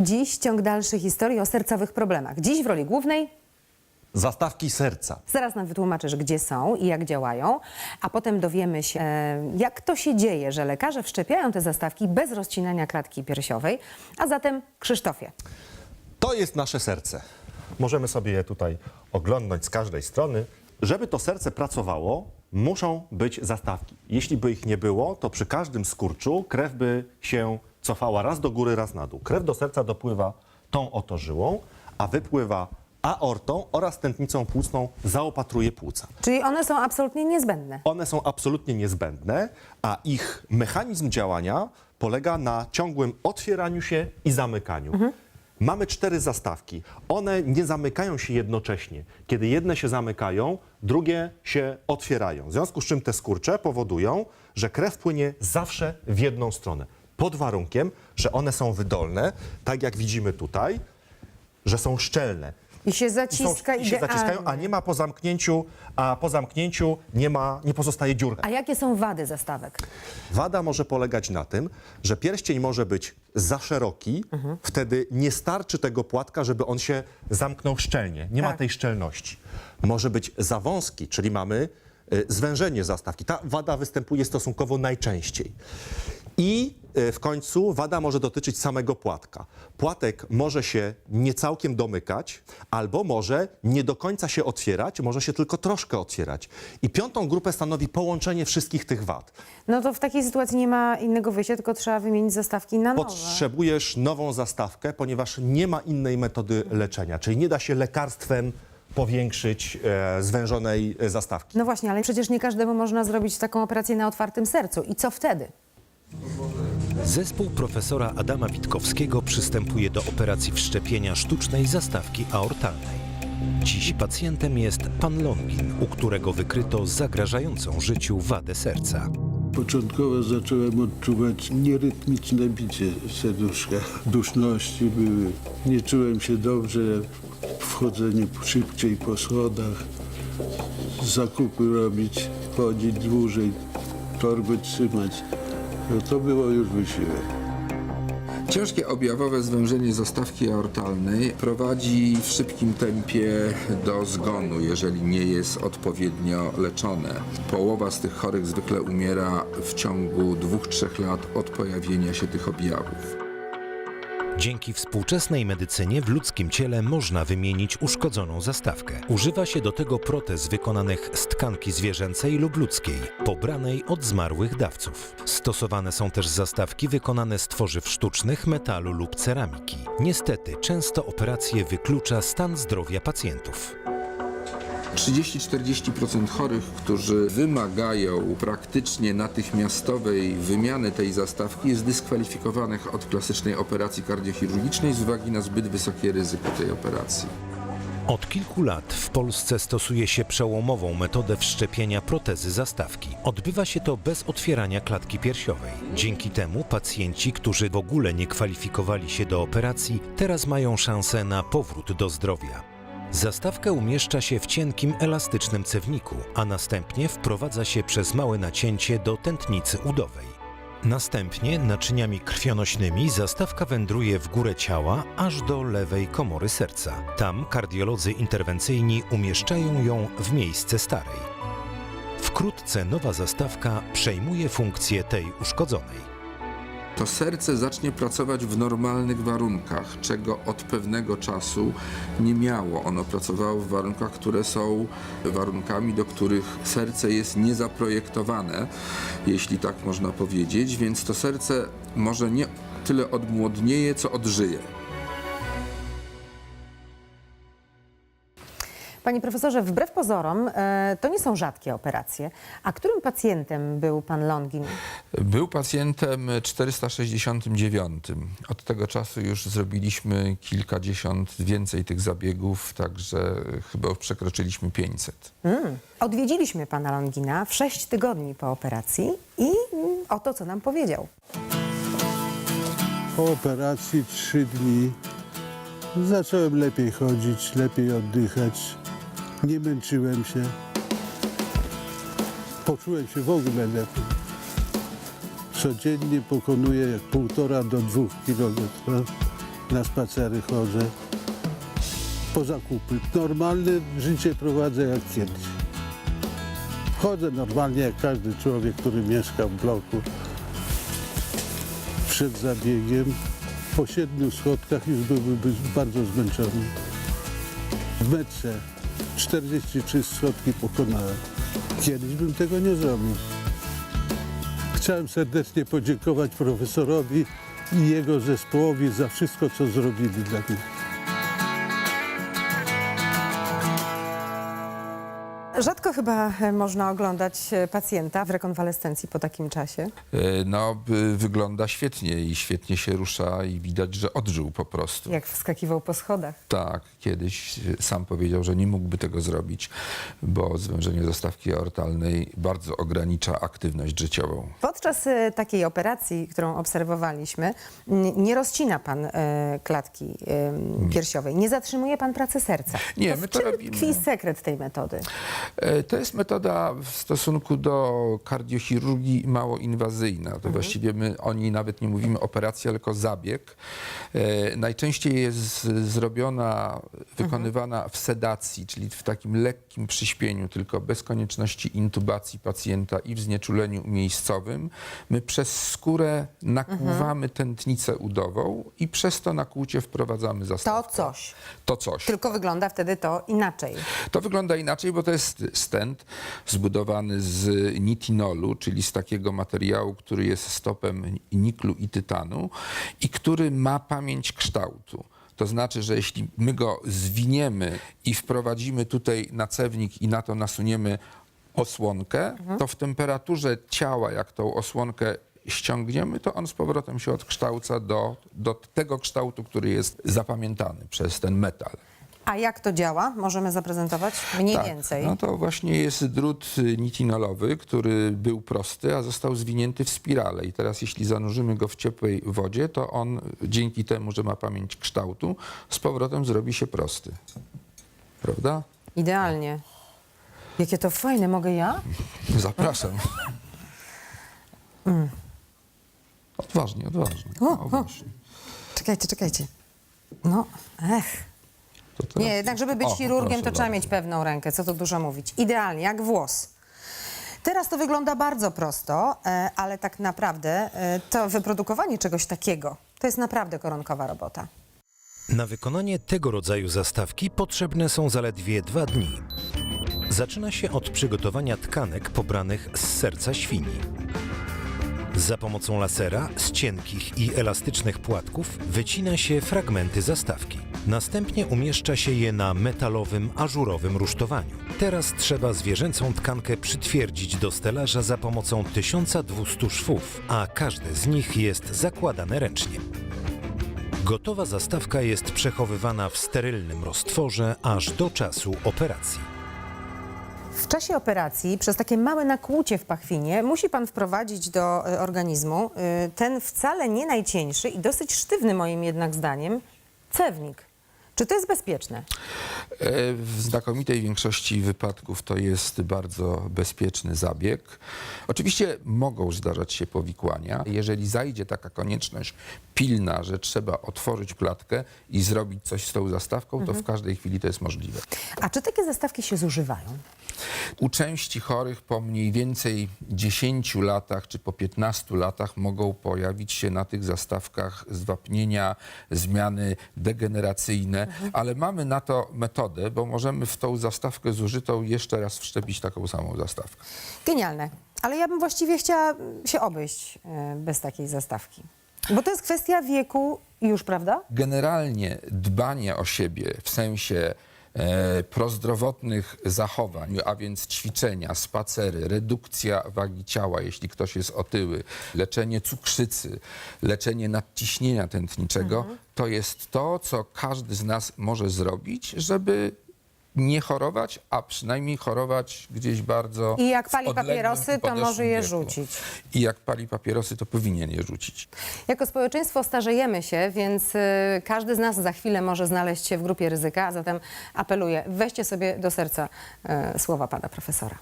Dziś ciąg dalszy historii o sercowych problemach. Dziś w roli głównej Zastawki serca. zaraz nam wytłumaczysz, gdzie są i jak działają, a potem dowiemy się, e, jak to się dzieje, że lekarze wszczepiają te zastawki bez rozcinania klatki piersiowej. A zatem Krzysztofie, To jest nasze serce. Możemy sobie je tutaj oglądnąć z każdej strony. Żeby to serce pracowało, muszą być zastawki. Jeśli by ich nie było, to przy każdym skurczu krew by się cofała raz do góry, raz na dół. Krew do serca dopływa tą oto żyłą, a wypływa aortą oraz tętnicą płucną zaopatruje płuca. czyli one są absolutnie niezbędne. One są absolutnie niezbędne, a ich mechanizm działania polega na ciągłym otwieraniu się i zamykaniu. Mamy cztery zastawki. One nie zamykają się jednocześnie. Kiedy jedne się zamykają, drugie się otwierają. W związku z czym te skurcze powodują, że krew płynie zawsze w jedną stronę. Pod warunkiem, że one są wydolne, tak jak widzimy tutaj, że są szczelne. I się I, są, zaciska i się zaciskają, a nie ma po zamknięciu, a po zamknięciu nie ma, nie pozostaje dziurka. A jakie są wady zastawek? Wada może polegać na tym, że pierścień może być za szeroki, wtedy nie starczy tego płatka, żeby on się zamknął szczelnie. Nie ma Tak. tej szczelności. Może być za wąski, czyli mamy y, zwężenie zastawki. Ta wada występuje stosunkowo najczęściej. I y, w końcu wada może dotyczyć samego płatka. Płatek może się nie całkiem domykać, albo może nie do końca się otwierać, może się tylko troszkę otwierać. I piątą grupę stanowi połączenie wszystkich tych wad. No to w takiej sytuacji nie ma innego wyjścia, tylko trzeba wymienić zastawki na nowe. Potrzebujesz nową zastawkę, ponieważ nie ma innej metody leczenia, czyli nie da się lekarstwem powiększyć e, zwężonej e, zastawki. No właśnie, ale przecież nie każdemu można zrobić taką operację na otwartym sercu. I co wtedy? Zespół profesora Adama Witkowskiego przystępuje do operacji wszczepienia sztucznej zastawki aortalnej. Dziś pacjentem jest pan Longin, u którego wykryto zagrażającą życiu wadę serca. Początkowo zacząłem odczuwać nierytmiczne bicie serduszka. Duszności były. Nie czułem się dobrze. Wchodzenie szybciej po schodach. Zakupy robić, chodzić dłużej, torby trzymać. No to było już wysiłek. Ciężkie objawowe zwężenie zastawki aortalnej prowadzi w szybkim tempie do zgonu, jeżeli nie jest odpowiednio leczone. Połowa z tych chorych zwykle umiera w ciągu 2-3 lat od pojawienia się tych objawów. Dzięki współczesnej medycynie w ludzkim ciele można wymienić uszkodzoną zastawkę. Używa się do tego protez wykonanych z tkanki zwierzęcej lub ludzkiej, pobranej od zmarłych dawców. Stosowane są też zastawki wykonane z tworzyw sztucznych, metalu lub ceramiki. Niestety, często operacje wyklucza stan zdrowia pacjentów. 30-40% chorych, którzy wymagają praktycznie natychmiastowej wymiany tej zastawki jest dyskwalifikowanych od klasycznej operacji kardiochirurgicznej z uwagi na zbyt wysokie ryzyko tej operacji. Od kilku lat w Polsce stosuje się przełomową metodę wszczepienia protezy zastawki. Odbywa się to bez otwierania klatki piersiowej. Dzięki temu pacjenci, którzy w ogóle nie kwalifikowali się do operacji, teraz mają szansę na powrót do zdrowia. Zastawkę umieszcza się w cienkim, elastycznym cewniku, a następnie wprowadza się przez małe nacięcie do tętnicy udowej. Następnie naczyniami krwionośnymi zastawka wędruje w górę ciała aż do lewej komory serca. Tam kardiolodzy interwencyjni umieszczają ją w miejsce starej. Wkrótce nowa zastawka przejmuje funkcję tej uszkodzonej. To serce zacznie pracować w normalnych warunkach, czego od pewnego czasu nie miało. Ono pracowało w warunkach, które są warunkami, do których serce jest niezaprojektowane, jeśli tak można powiedzieć, więc to serce może nie tyle odmłodnieje, co odżyje. Panie profesorze, wbrew pozorom, e, to nie są rzadkie operacje. A którym pacjentem był pan Longin? Był pacjentem 469. Od tego czasu już zrobiliśmy kilkadziesiąt więcej tych zabiegów, także chyba już przekroczyliśmy 500. Mm. Odwiedziliśmy pana Longina w 6 tygodni po operacji i mm, oto co nam powiedział. Po operacji trzy dni zacząłem lepiej chodzić, lepiej oddychać. Nie męczyłem się. Poczułem się w ogóle lepiej. Codziennie pokonuję półtora do dwóch kilometrów. na spacery chodzę, po zakupy. Normalne życie prowadzę jak kiedyś. Chodzę normalnie jak każdy człowiek, który mieszka w bloku. Przed zabiegiem po siedmiu schodkach już byłby bardzo zmęczony. W metrze 43 schodki pokonałem. Kiedyś bym tego nie zrobił. Chciałem serdecznie podziękować profesorowi i jego zespołowi za wszystko, co zrobili dla mnie. Rzadko chyba e, można oglądać e, pacjenta w rekonwalescencji po takim czasie. E, No, wygląda świetnie i świetnie się rusza i widać, że odżył po prostu. Jak wskakiwał po schodach. Tak, kiedyś sam powiedział, że nie mógłby tego zrobić, bo zwężenie zastawki aortalnej bardzo ogranicza aktywność życiową. Podczas takiej operacji, którą obserwowaliśmy, nie rozcina pan klatki piersiowej, nie zatrzymuje pan pracy serca. Nie, w my to robimy. tkwi sekret tej metody? E, To jest metoda w stosunku do kardiochirurgii mało inwazyjna. To właściwie my o niej nawet nie mówimy operacja, tylko zabieg. E, Najczęściej jest zrobiona, wykonywana w sedacji, czyli w takim lekkim przyśpieniu, tylko bez konieczności intubacji pacjenta i w znieczuleniu miejscowym. My przez skórę nakłuwamy tętnicę udową i przez to nakłucie wprowadzamy To zastawkę. coś. To coś. Tylko wygląda wtedy to inaczej. To wygląda inaczej, bo to jest stent zbudowany z nitinolu, czyli z takiego materiału, który jest stopem niklu i tytanu i który ma pamięć kształtu. To znaczy, że jeśli my go zwiniemy i wprowadzimy tutaj nacewnik i na to nasuniemy osłonkę, to w temperaturze ciała, jak tą osłonkę ściągniemy, to on z powrotem się odkształca do, do tego kształtu, który jest zapamiętany przez ten metal. A jak to działa? Możemy zaprezentować mniej Tak, więcej. No to właśnie jest drut y, nitinolowy, który był prosty, a został zwinięty w spirale. I teraz jeśli zanurzymy go w ciepłej wodzie, to on dzięki temu, że ma pamięć kształtu, z powrotem zrobi się prosty. Prawda? Idealnie. Jakie to fajne, mogę ja? Zapraszam. Odważnie, odważnie. O, O, o. Czekajcie, czekajcie. No, ech. To teraz- Nie, jednak żeby być O, chirurgiem, to trzeba bardzo. mieć pewną rękę, co tu dużo mówić. Idealnie, jak włos. Teraz to wygląda bardzo prosto, e, ale tak naprawdę e, to wyprodukowanie czegoś takiego to jest naprawdę koronkowa robota. Na wykonanie tego rodzaju zastawki potrzebne są zaledwie dwa dni. Zaczyna się od przygotowania tkanek pobranych z serca świni. Za pomocą lasera z cienkich i elastycznych płatków wycina się fragmenty zastawki. Następnie umieszcza się je na metalowym, ażurowym rusztowaniu. Teraz trzeba zwierzęcą tkankę przytwierdzić do stelaża za pomocą 1200 szwów, a każdy z nich jest zakładane ręcznie. Gotowa zastawka jest przechowywana w sterylnym roztworze aż do czasu operacji. W czasie operacji przez takie małe nakłucie w pachwinie musi pan wprowadzić do e, organizmu e, ten wcale nie najcieńszy i dosyć sztywny moim jednak zdaniem cewnik. Czy to jest bezpieczne? W znakomitej większości wypadków to jest bardzo bezpieczny zabieg. Oczywiście mogą zdarzać się powikłania. Jeżeli zajdzie taka konieczność pilna, że trzeba otworzyć klatkę i zrobić coś z tą zastawką, to w każdej chwili to jest możliwe. A czy takie zastawki się zużywają? U części chorych po mniej więcej 10 latach czy po 15 latach mogą pojawić się na tych zastawkach zwapnienia, zmiany degeneracyjne, ale mamy na to metodę, bo możemy w tą zastawkę zużytą jeszcze raz wszczepić taką samą zastawkę. Genialne. Ale ja bym właściwie chciała się obejść e, bez takiej zastawki. Bo to jest kwestia wieku już, prawda? Generalnie dbanie o siebie w sensie prozdrowotnych zachowań, a więc ćwiczenia, spacery, redukcja wagi ciała, jeśli ktoś jest otyły, leczenie cukrzycy, leczenie nadciśnienia tętniczego, to jest to, co każdy z nas może zrobić, żeby nie chorować, a przynajmniej chorować gdzieś bardzo. I jak pali papierosy, to może je wieku. rzucić. I jak pali papierosy, to powinien je rzucić. Jako społeczeństwo starzejemy się, więc e, każdy z nas za chwilę może znaleźć się w grupie ryzyka, a zatem apeluję, weźcie sobie do serca e, słowa pana profesora.